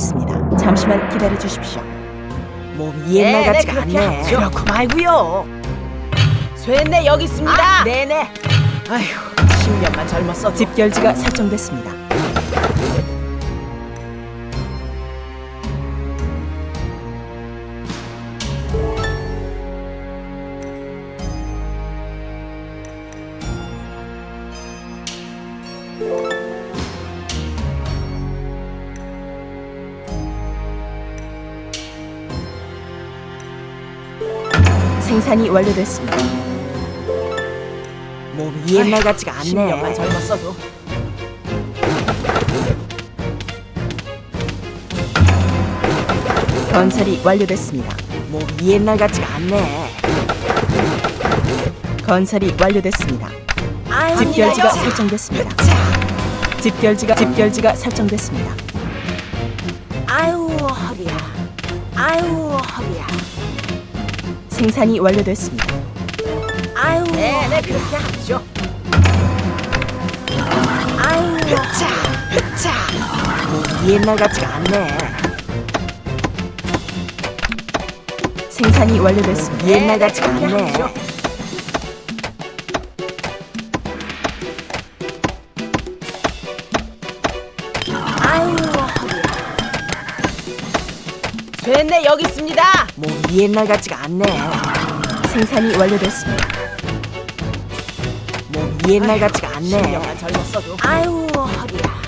시작됐습니다. 잠시만 기다려 주십시오. 몸이 옛날 네네, 같지가 그렇게 않네. 하죠. 그렇고 말고요. 쇠네 여기 있습니다. 아, 네네. 아휴, 10년만 젊었어. 집 집결지가 설정됐습니다. 생산이 완료됐습니다. 몸이 옛날 같지가 않네. 10년만 젊었어도. 건설이 완료됐습니다. 몸이 옛날 같지가 않네. 건설이 완료됐습니다. 아유, 집결지가. 설정됐습니다. 자, 집결지가 집결지가 설정됐습니다. 아유 허리야. 아유 허리야. 생산이 완료됐습니다. 아유. 네 네 그렇게 하죠. 아유. 자, 자. 몸이 옛날 같지가 않네. 생산이 완료됐습니다. 옛날 같지가 네, 그렇게 않네. 하죠. 아유. 쇠네 여기 있습니다. 옛날 같지가 않네. 생산이 완료됐습니다. 몸이 옛날 같지가 않네. 10년만 젊었어도. 아유 허리야.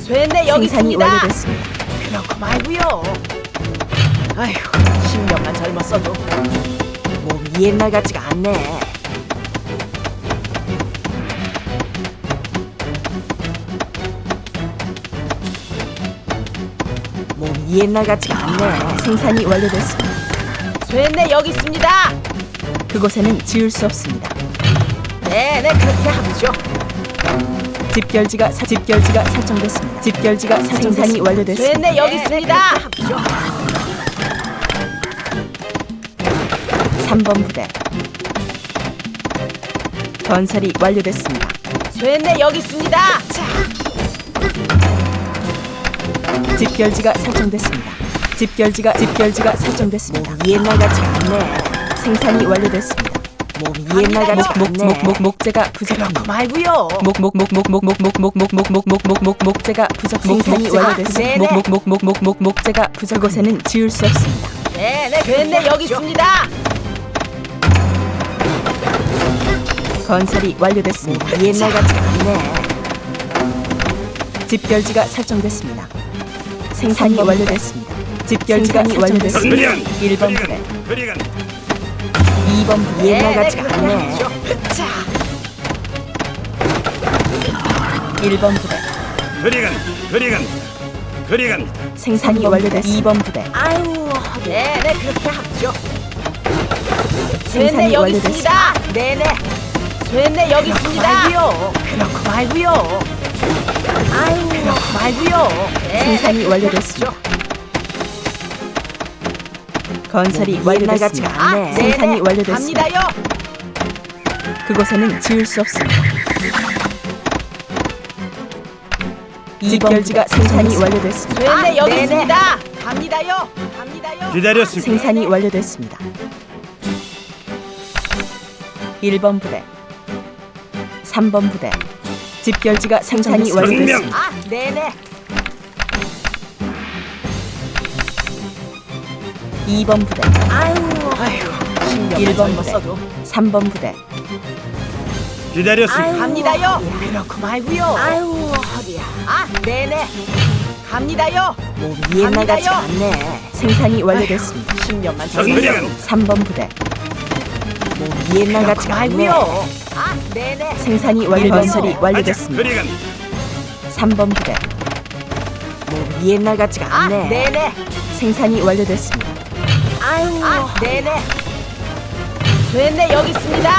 쇠네 여기 생산이 있습니다. 완료됐습니다. 그렇고 말고요. 아휴, 10년만 젊었어도. 몸이 옛날 같지가 않네. 옛날 같지가 않네. 생산이 완료됐습니다. 쇠네 여기 있습니다. 그곳에는 지을 수 없습니다. 네네 그렇게 하죠. 집결지가 사, 집결지가 설정됐습니다. 집결지가 사- 생산이 완료됐습니다. 쇠네 여기 네, 있습니다. 하죠. 3번 부대 건설이 완료됐습니다. 쇠네 여기 있습니다. 집결지가 설정됐습니다. 집결지가 집결지가 설정됐습니다. 몸이 옛날 같지가 않네. 생산이 완료됐습니다. 몸이 옛날 같지가 않네. 목목목목 목재가 부족합니다. 말고요. 목목목목목목목목목목목목목목목 목재가 부족 생산이 완료됐습니다. 목목목목목목 목재가 부족 그곳에는 지을 수 없습니다. 네네 쇠네 여기 있습니다. 건설이 완료됐습니다. 몸이 옛날 같지가 않네. 집결지가 설정됐습니다. 생산이 완료됐습니다. 집결지가 생산이 완료됐습니다. 전면 1번 부대, 그리간 2번 부대, 옛날 네네 같지가 그렇게 않네. 하죠. 1번 부대, 그리간 그리간 그리간 생산이 완료됐습니다. 2번 부대, 아유. 네네 그렇게 하죠. 생산이 쇠네 여기 완료됐습니다. 있습니다. 네네. 쇠네 여기 있습니다. 말고요. 그렇고 말고요. 아유 그렇고 말고요. 네네 생산이 그렇게 완료됐습니다. 건설이 옛날 완료됐습니다. 같지가 아, 않네. 생산이 네네. 완료됐습니다. 갑니다요. 그곳에는 지을 수 없습니다. 2번 집결지가 생산이 완료됐습니다. 아, 여기 네네. 있습니다. 갑니다요. 갑니다요. 기다렸습니다. 생산이 완료됐습니다. 1번 부대, 3번 부대, 집결지가 생산이. 완료됐습니다. 아, 네네. 2번 부대, 아유 아휴, 10년만 일번 부대. 젊었어도. 3번 부대, 기다렸습니다. 아유, 갑니다요. 그렇고 말고요. 아유 허리야. 아, 네네. 갑니다요. 몸이 옛날 갑니다요. 않네. 생산이 완료됐습니다. 10년만 전명 젊었어도. 3번 부대, 몸이 옛날 않네. 말고요. 아, 네네. 생산이 완료 일번 건설이 하자 완료됐습니다. 그리간 3번 부대, 몸이 옛날 같지가 아, 않네. 네네. 생산이 완료됐습니다. 아유 아, 네네. 쇠네 여기 있습니다.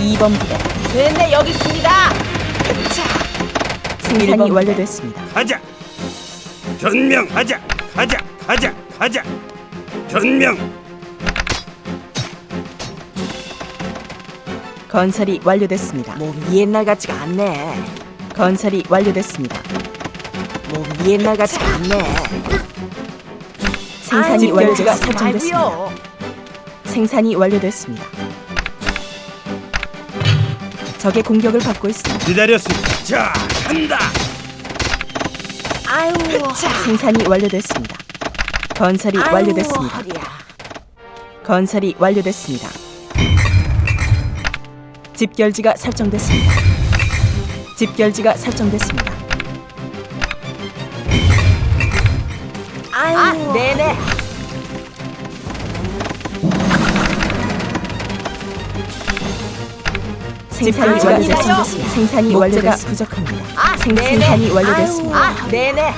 2번 부대, 쇠네 여기 있습니다. 생산이 일번 부대. 완료됐습니다. 가자 전명하자 가자 가자 가자 전명 건설이 완료됐습니다. 몸이 옛날 같지가 않네. 건설이 완료됐습니다. 몸이 옛날 같지가 않네. 생산이 완료가 설정됐습니다. 생산이 완료됐습니다. 적의 공격을 받고 있습니다. 기다렸습니다. 자, 간다. 아유, 생산이 완료됐습니다. 건설이 아유, 완료됐습니다. 허리야. 건설이 완료됐습니다. 집결지가 설정됐습니다. 집결지가 설정됐습니다. 아유, 아, 네네. 생산이 완료됐습니다. 생산이 목재가 완료가 부족합니다. 아, 생, 네네. 생산이 완료됐습니다. 아유, 아, 네네.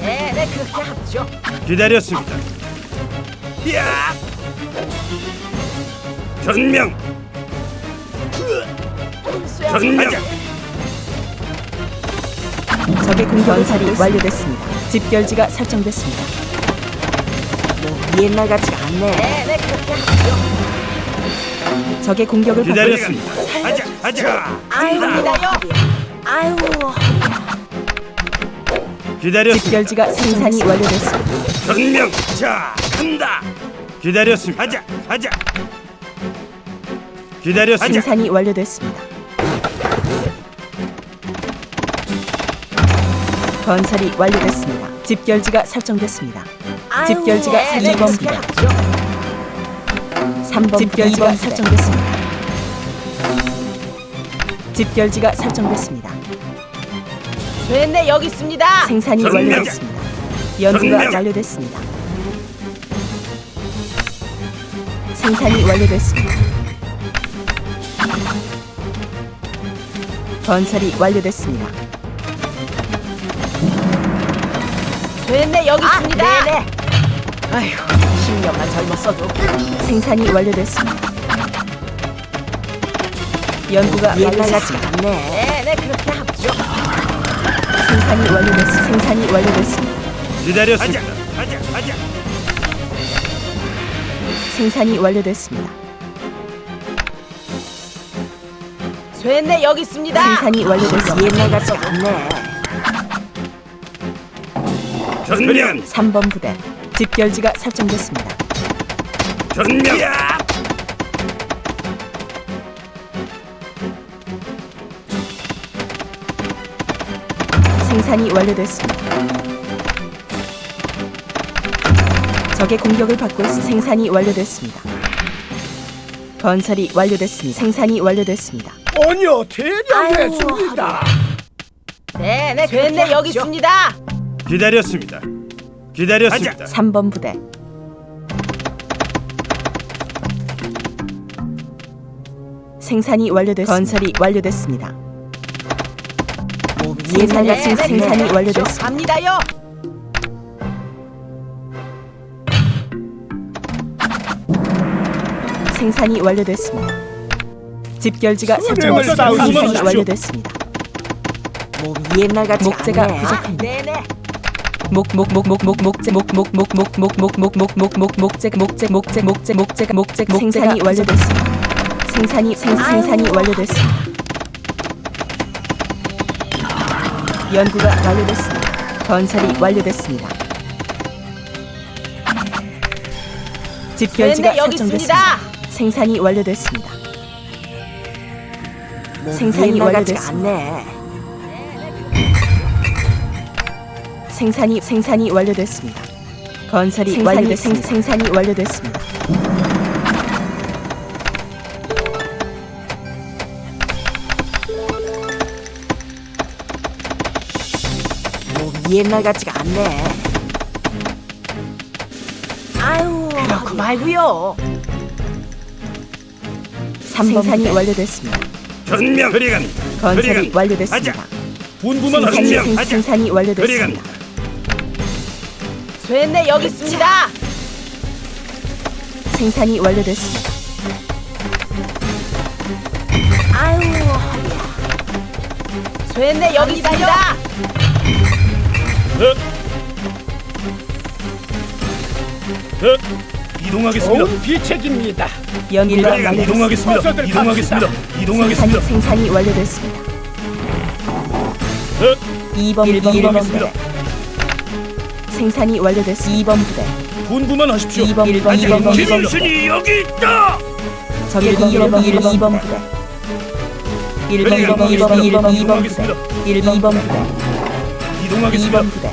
네네, 그렇게 하죠. 기다렸습니다. 야! 전명. 전명. 적의 공격을 건설이 완료됐습니다. 집결지가 설정됐습니다. 옛날 같지가 않네. 적의 공격을 받고. 기다렸습니다. 가자, 가자. 아유. 허리야. 아유, 기다렸습니다. 집결지가 생산이 완료됐습니다. 전명. 자, 간다. 기다렸습니다. 가자, 가자. 기다렸습니다. 생산이 완료됐습니다. 건설이 완료됐습니다. 집결지가 설정됐습니다. 아유, 집결지가 네네, 4번 그렇게 부대. 하죠. 3번 집결지가 2번 부대. 설정됐습니다. 집결지가 설정됐습니다. 됐네, 여기 있습니다. 생산이! 완료됐습니다. 연구가! 완료됐습니다. 생산이 완료됐습니다. 건설이 완료됐습니다. 됐네, 여기 있습니다. 네네. 아휴, 10년만 젊었어도. 생산이 완료됐습니다. 연구가. 같지가 않네. 네네, 그렇게 하죠. 생산이 완료됐습니다. 생산이 완료됐습니다. 기다렸습니다. 가자, 가자. 생산이 완료됐습니다. 됐네, 여기 있습니다. 생산이 완료됐습니다. 옛날 같지가 않네. 전명. 3번 부대 집결지가 설정됐습니다. 야! 생산이 완료됐습니다. 적의 공격을 받고 있어 생산이 완료됐습니다. 건설이 완료됐습니다. 생산이 완료됐습니다. 아니요 대령했습니다. 네 네, 됐네, 여기 있습니다. 기다렸습니다. 기다렸습니다. 3번 부대 생산이 완료됐습니다. 건설이 완료됐습니다. 몸이 옛날 옛날 같이 같지가 않네. 생산이 완료됐습니다. 갑니다요. 생산이 완료됐습니다. 집결지가 수령을 생산이 하십시오. 완료됐습니다. 몸이 옛날 같지가 목재가. 부족합니다. 네네. 목목목목목 목재 목목목목목목목목목목목 목재 목재 목재 목재 목재가 목재 생산이 완료됐습니다. 생산이 생, 생산이 완료됐습니다. 연구가 완료됐습니다. 건설이 완료됐습니다. 집결지가 됐네, 여기 설정됐습니다. 있습니다. 생산이 완료됐습니다. 몸이 생산이 옛날 같지가 완료됐습니다. 않네. 생산이 생산이 완료됐습니다. 건설이 생산이 완료됐습니다. 생, 생산이 완료됐습니다. 옛날 같지가 않네. 아유, 그렇고 말고요. 생산이 완료됐습니다. 전명. 그리간. 건설이 그리간. 완료됐습니다. 분부만 생. 생산이 완료됐습니다. 그리간. 됐네, 여기 있습니다. 생산이 완료됐습니다. 아유. 됐네, 여기 있습니다. 이동하겠습니다. 좋은 비책입니다. 완료됐습니다. 이동하겠습니다. 이동하겠습니다. 이동하겠습니다. 생산이 완료됐습니다. 2번, 1번 2번 가겠습니다. 부대 생산이 완료됐습니다. 2번 부대, 분부만 하십시오. 2번, 1번, 2번, 2번 부대, 김신이 여기 있다. 적의 공격을 1번, 1번 부대, 1번, 2번, 2번, 1번, 2번 부대, 이동하겠습니다. 1번, 2번 부대, 이동하겠습니다. 2번 부대,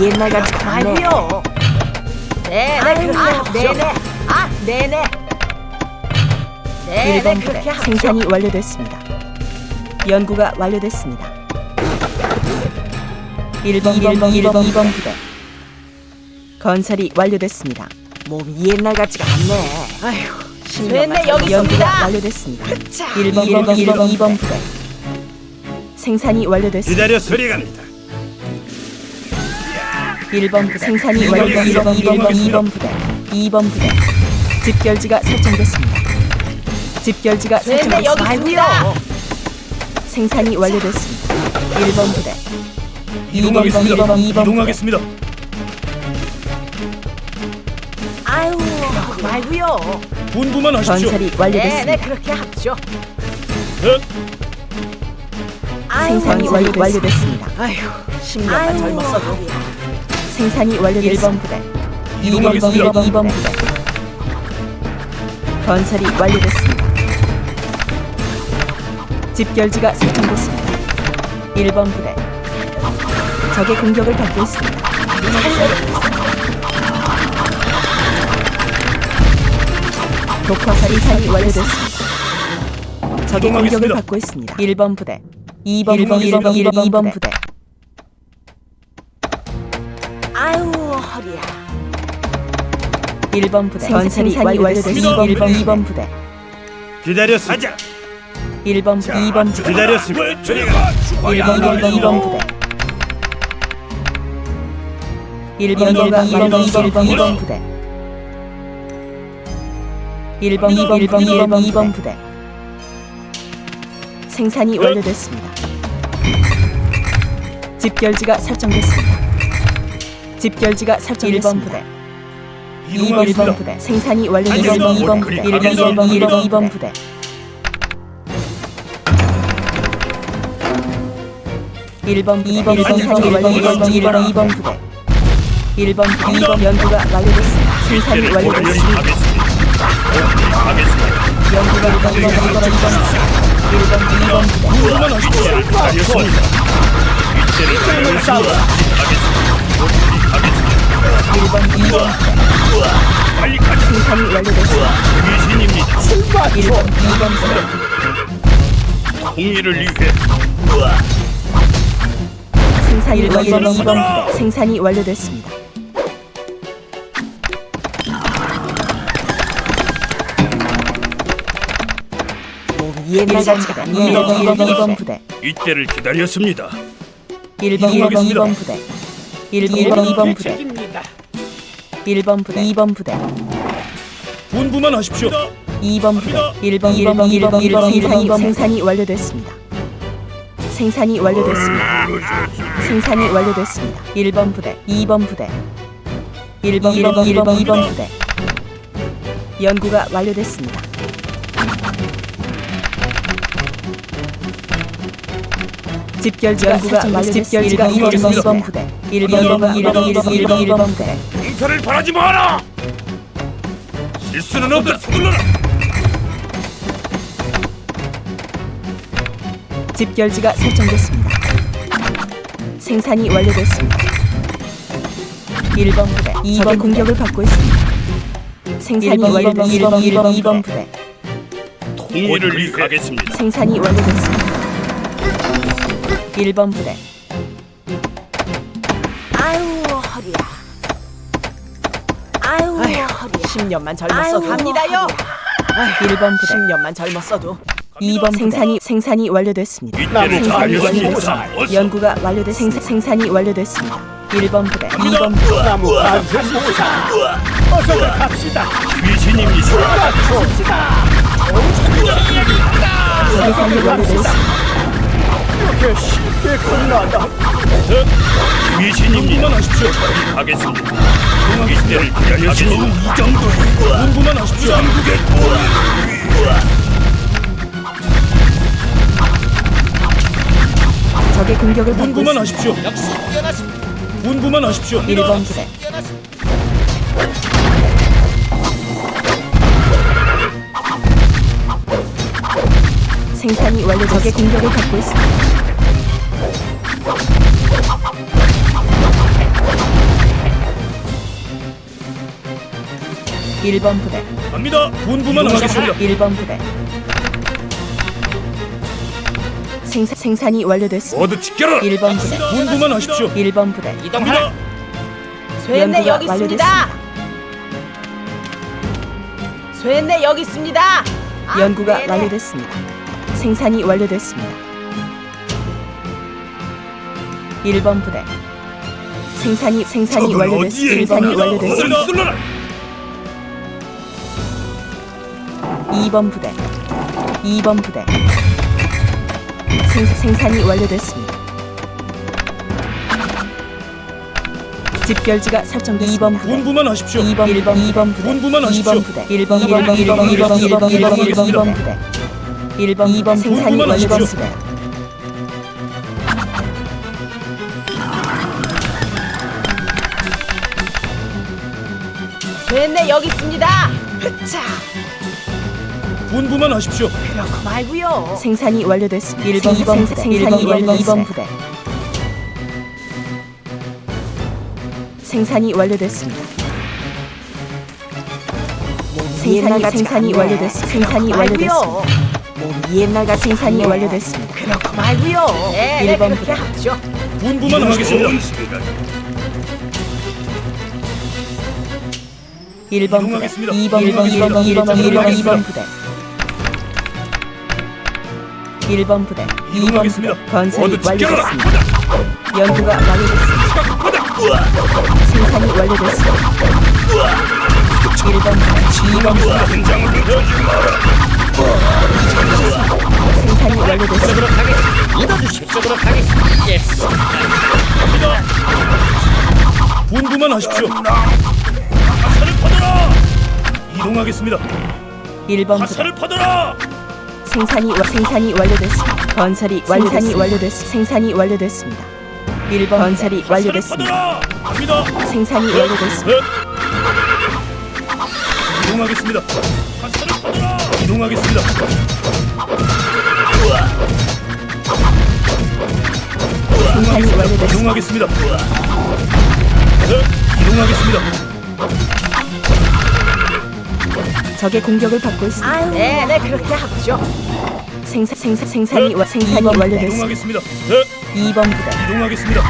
옛날 같지가 않네. 아이고요. 네네 그렇게 합죠. 네네. 아 네네. 네네 1번 부대, 그렇게 합죠. 생산이 완료됐습니다. 연구가 완료됐습니다. 1번, 1번, 1번, 2번 부대, 건설이 완료됐습니다. 몸이 옛날 같지가 않네. 10년만 됐네 여기 연구가 있습니다. 완료됐습니다. 자, 1번, 1번, 1번, 2번 부대, 생산이 완료됐습니다. 기다려 소리 갑니다. 1번 부대 생산이 완료된 1번 2번 2번 부대 2번 부대 집결지가 설정됐습니다. 집결지가 여기 설정됐습니다. 있습니다. 생산이 완료됐습니다. 1번 부대 2번 1번 이동하겠습니다. 2번 2번 부대 이동하겠습니다. 아유 말고요. 분부만 하십시오. 건설이 네네 완료됐습니다. 그렇게 합죠. 네. 아유, 생산이 완료, 완료됐습니다. 아유 10년만 아유, 젊었어도 생산이 완료됐습니다. 1번 부대 2번 1번 이동하겠습니다. 2번 2번 부대 건설이 완료됐습니다. 집결지가 설정됐습니다. 1번 부대 적의 공격을 받고 있습니다. 독화 생산이 완료됐습니다. 적의 공격을. 받고 있습니다. 1번 부대 2번 1번 1번 1번 2번 부대 아유 허리야. 1번 부대 건설이 완료됐습니다. 2번 1번 2번 부대 기다렸습니다. 1번 2번 부대 기다렸습니다. 왜 제가 1번 1번 2번 부대 1번 1번 2번 2번 2번 부대 1번 2번 1번 1번 2번 부대 생산이 완료됐습니다. 집결지가 설정됐습니다. 집결지가 설정됐습니다. 1번 부대 2번 1번 이동하겠습니다. 부대 생산이 완료됐습니다. 알겠습니다. 2번 부대 1번 1번 1번 2번 부대 1번 2번 생산이 완료됐습니다. 1번 2번 부대 1번 2번 연구가 완료됐습니다. 생산이 완료됐습니다. 연구가 1번 2번 2번 2번 1번 2번 부대. 힘을 싸워 1번 2번 빨리 가자. 생산이 완료됐습니다. 귀신입니다. 1번 2번 부대 공의를 위해 생산이 완료된 2번 부대 생산이 완료됐습니다. 옛날 1번 같지가 부대 않네. 2번 1번 2번 부대 이때를 기다렸습니다. 1번 1번 2번 부대 1번 1번 2번 부대 책입니다. 1번 부대 2번 부대 분부만 하십시오. 2번 부대 1번 1번 1번 1번 생산이, 생산이 완료됐습니다. 생산이 완료됐습니다. 생산이 완료됐습니다. 1번 부대 2번 부대 1번 1번 1번 2번 부대 연구가 완료됐습니다. 집결지가 연구가 완료됐습니다. 집결지가 2번 2번 부대 1번 1번 1번 1번 1번 1번 부대 공사를 바라지 마라. 실수는 없다. 서둘러라. 집결지가 설정됐습니다. 생산이 완료됐습니다. 1번 부대 2번 공격을 받고 있습니다. 생산이 완료됐습니다. 1번 1번 2번 부대 공의를 위해 하겠습니다. 생산이 완료됐습니다. 1번 부대 아유 허리야. 아유 허리야. 10년만 아유 젊었어도 갑니다요. 1번 부대 10년만 젊었어도 2번 생산이 생산이 완료됐습니다. 생산이. 완료됐습니다. 연구가 완료된 생, 생산이 완료됐습니다. 1번 부대 2번 부대 나무 반세 모사. 어서 갑시다. 귀신입니다. 생산이 완료됐습니다. 이렇게 쉽게 끝나다. 귀신입니다. 분부만 하십시오. 하겠습니다. 이때를 기다렸습니다. 이 정도 분부만 하십시오. 전국의 공격을 받고 분부만 있습니다. 하십시오. 분부만 하십시오. 1번 부대 생산이 완료 적의 공격을 받고 있습니다. 일번 부대, 갑니다. 분부만 하십시오. 1번 부대. 생산, 생산이 완료됐습니다. 모두 지켜라. 1번 부대, 분부만 하십시오. 1번 부대, 갑니다. 쇠네 연구가 여기 있습니다. 쇠네 여기 있습니다. 아, 연구가 네네. 완료됐습니다. 생산이 완료됐습니다. 1번 부대 생산이 생산이 완료됐습니다. 생산이. 완료됐습니다. 뚫러라. 2번 부대 2번 부대 생, 산이 완료됐습니다. 집결지가 설정됐습니다. 본부만 하십시오. 2번 1번 2번 부대, 본부만 하십시오. 2번 부대, 1번 1번 1번 1번 1번 1번 1번 부대, 1번 2번 생산이 본부만 하십시오. 완료됐습니다. 분부만 하십시오. 그렇고 말고요. 생산이 완료됐습니다. 1번 2번 부대 생산이 완료 2번 부대 생산이 완료됐습니다. 옛날 생산이 생산이. 완료됐습니다. 생산이 완료됐습니다. 말고요. 몸이 옛날 같지가 생산이. 완료됐습니다. 그렇고 말고요. 네, 네 일번 그렇게 부대. 하죠. 분부만 하겠습니다. 1번 부대 이동하겠습니다. 2번 1번 1번 2번 1번 1번 2번 부대 1번 부대, 2번 부대 건설이 완료됐습니다. 연구가 완료됐습니다. 생산이 완료됐습니다. 1번 부대, 2번 부대 생산이 완료됐습니다. 믿어주십시오. 예. 갑니다. 분부만 하십시오. 화살을 퍼더라. 이동하겠습니다. 1번 부대, 화살을 퍼더라. 생산이 와- 생산이 완료됐습니다. 건설이 생산이 완료됐습니다. 생산이 완료됐습니다. 1번 건설이 화살을 완료됐습니다. 갑니다. 생산이 완료됐습니다. 네. 이동하겠습니다. 화살을 퍼져라. 이동하겠습니다. 생산이 완료됐습니다. 이동하겠습니다. 네. 이동하겠습니다. 적의 공격을 받고 있습니다. 아유, 네, 네 그렇게 하죠. 생산 생산 생산이 와- 생산이 완료됐습니다. 이동하겠습니다. 네. 2번 부대 이동하겠습니다.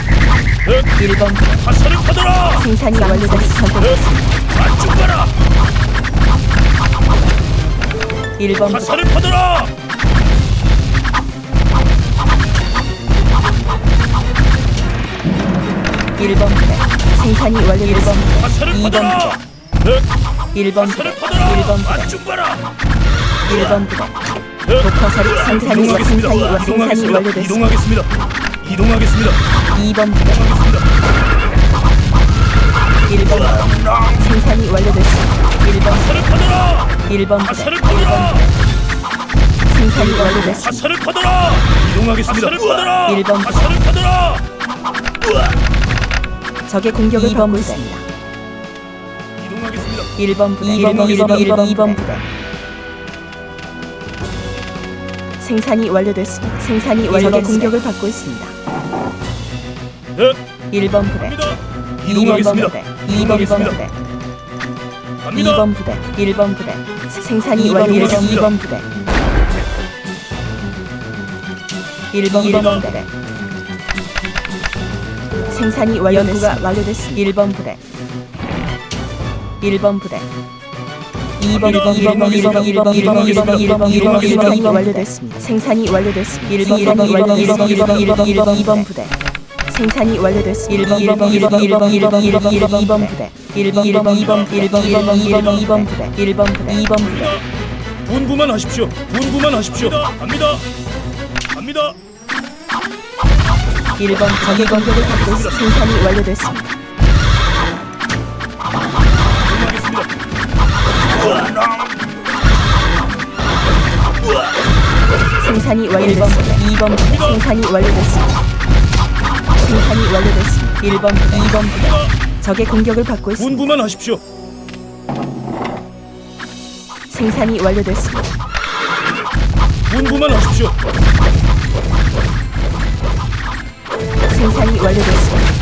네. 1번 부대 화살을 퍼져라. 생산이 완료됐습니다. 네. 맞춤 가라. 1번 부대 화살을 퍼져라. 1번 부대 생산이 완료 1번 부대 화살을 2번 퍼져라. 부대 네. 1번 부대 화살을 퍼져라. 1번 부대. 1번 부대 네. 독화살이 생산이 와. 생산이 와 생산이. 완료됐습니다. 이동하겠습니다. 이동하겠습니다. 2번 부대 이동하겠습니다. 1번 부대 생산이 완료됐습니다. 1번 화살을 퍼져라. 1번 부대 화살을. 생산이 완료됐습니다. 화살을. 이동하겠습니다. 화살을 퍼져라. 일번 부대. 화살을 퍼져라. 적의 공격을 받고 있습니다. 이동하겠습니다. 1번 부대 1번 1번 1번 2번 부대 생산이 완료됐습니다. 생산이 완료 적의 공격을 받고 있습니다. 네. 1번 부대 갑니다. 2번 이동하겠습니다. 부대 2번 이동하겠습니다. 부대 갑니다. 2번 부대 1번 부대 생산이 2번 완료 부대. 2번 부대 1번 1번 부대 생산이 완료가 완료됐습니다. 1번 부대 1번 부대 2번 2번 2번 2번 2번 2번 2번 2번 2번 1번 1번 완료됐습니다. 생산이 완료됐습니다. 1번 1번 1번 1번 1번 1번 1번 2번 부대 생산이 완료됐습니다. 1번 1번 1번 1번 1번 1번 1번 2번 부대 1번 1번 2번 1번 1번 1번 2번 부대 1번 부대 2번 부대 분부만 하십시오. 분부만 하십시오. 갑니다. 갑니다. 1번 적의 공격을 받고 생산이 완료됐습니다. 생산이 완료됐습니다. 2번 부대 생산이 완료됐습니다. 생산이 완료됐습니다. 1번, 2번 부대. 적의 공격을 받고 있습니다. 분부만 하십시오. 생산이 완료됐습니다. 분부만 하십시오. 생산이 완료됐습니다.